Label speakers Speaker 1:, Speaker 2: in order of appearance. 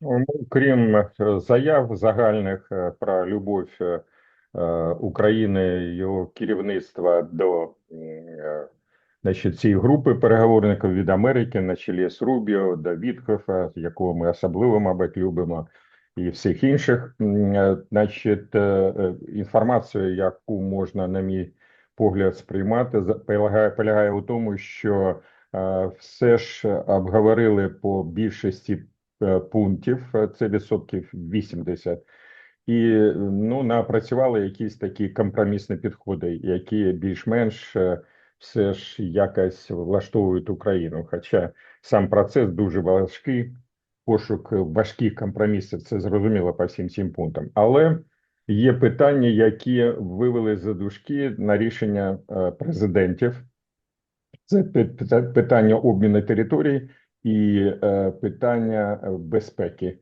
Speaker 1: Ну, Крім е, заяв загальних е, про любов е, України, його керівництва до значить, цієї групи переговорників від Америки на чолі з Рубіо до Вітхофа, якого ми особливо, мабуть, любимо, і всіх інших. Значить, інформацію, яку можна, на мій погляд, сприймати, полягає, полягає у тому, що все ж обговорили по більшості пунктів, е, це відсотків 80, і ну, напрацювали якісь такі компромісні підходи, які більш-менш е, все ж якось влаштовують Україну. Хоча сам процес дуже важкий, пошук важких компромісів, це зрозуміло по всім цим пунктам. Але є питання, які вивели за дужки на рішення е, президентів. Це питання обміну територій і е, питання е, безпеки.